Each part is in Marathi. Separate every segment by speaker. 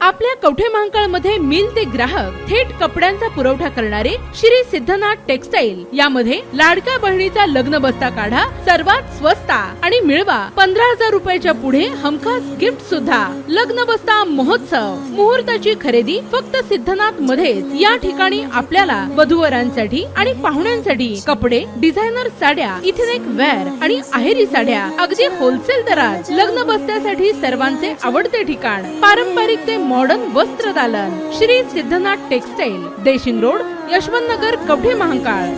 Speaker 1: आपल्या कवठे महांकाळमध्ये मिल ते ग्राहक थेट कपड्यांचा पुरवठा करणारे श्री सिद्धनाथ टेक्सटाईल. यामध्ये लाडक्या बहिणीचा लग्न बस्ता काढा सर्वात स्वस्त आणि मिळवा. पंधरा हजार रुपयाच्या पुढे हमखास गिफ्ट सुद्धा. लग्न बस्ता महोत्सव. मुहूर्ताची खरेदी फक्त सिद्धनाथ मध्येच. या ठिकाणी आपल्याला वधूवरांसाठी आणि पाहुण्यांसाठी कपडे डिझायनर साड्या इथेनेक वेअर आणि आहेरी साड्या. अगदी होलसेल दरात लग्न बस्त्यासाठी सर्वांचे आवडते ठिकाण. पारंपरिक ते मॉडर्न वस्त्र दालन. Shri Siddhanath textile Deshing road Yashwant Nagar Kavathe Mahankal.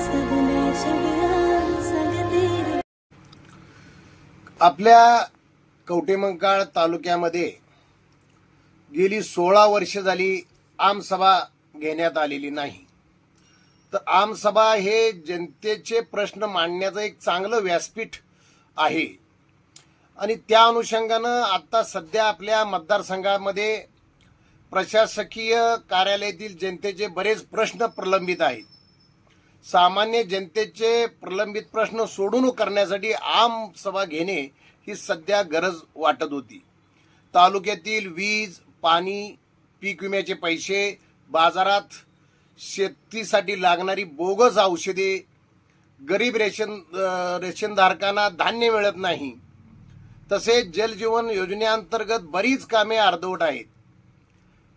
Speaker 2: आपल्या कवटेमंकाळ तालुक्यामध्ये गेली सोळा वर्ष झाली आमसभा घेण्यात आलेली नाही. तर आमसभा हे जनतेचे प्रश्न मांडण्याचं एक चांगलं व्यासपीठ आहे. आणि त्या अनुषंगानं आत्ता सध्या आपल्या मतदारसंघामध्ये प्रशासकीय कार्यालयातील जनतेचे बरेच प्रश्न प्रलंबित आहेत. सामान्य जनतेचे प्रलंबित प्रश्न सोडून करण्यासाठी आम सभा घेणे ही सध्या गरज वाटत होती. तालुक्यातील वीज पाणी पीक विम्याचे पैसे बाजारात शेतीसाठी लागणारी बोगस औषधे गरीब रेशन रेशनधारकांना धान्य मिळत नाही. तसेच जलजीवन योजनेअंतर्गत बरीच कामे अर्धवट आहेत.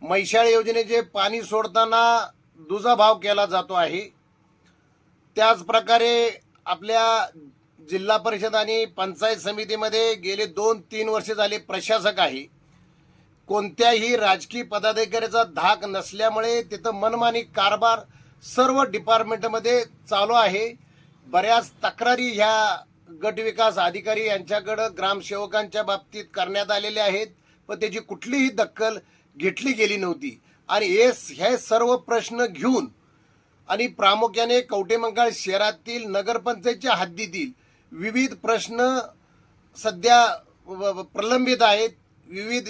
Speaker 2: मैशाळ योजनेचे पाणी सोडताना दुजाभाव केला जातो आहे. त्याचप्रकारे आपल्या जिल्हा परिषद आणि पंचायत समितीमध्ये गेले दोन तीन वर्ष झाले प्रशासक आहे. कोणत्याही राजकीय पदाधिकाऱ्याचा धाक नसल्यामुळे तिथं मनमानी कारभार सर्व डिपार्टमेंटमध्ये चालू आहे. बऱ्याच तक्रारी ह्या गटविकास अधिकारी यांच्याकडं ग्रामसेवकांच्या बाबतीत करण्यात आलेल्या आहेत. पण त्याची कुठलीही दखल घेतली गेली नव्हती. आणि हे हे सर्व प्रश्न घेऊन आणि प्रामुख्याने कवटेमंकाळ शहरातील नगरपंचायतच्या हद्दीतील विविध प्रश्न सध्या प्रलंबित आहेत. विविध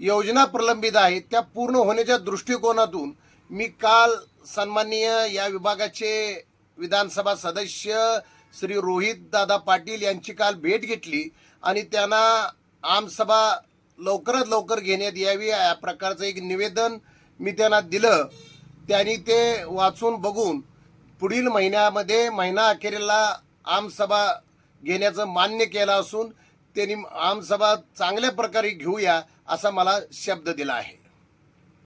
Speaker 2: योजना प्रलंबित आहेत. त्या पूर्ण होण्याच्या दृष्टिकोनातून मी काल सन्माननीय या विभागाचे विधानसभा सदस्य श्री रोहित दादा पाटील यांची काल भेट घेतली आणि त्यांना आमसभा लवकरात लवकर घेण्यात यावी या प्रकारचं एक निवेदन मी त्यांना दिलं. त्यांनी ते वाचून बघून पुढील महिन्यामध्ये महिना अखेरीला आमसभा घेण्याचं मान्य केलं असून त्यांनी आमसभा चांगल्या प्रकारे घेऊया असा मला शब्द दिला आहे.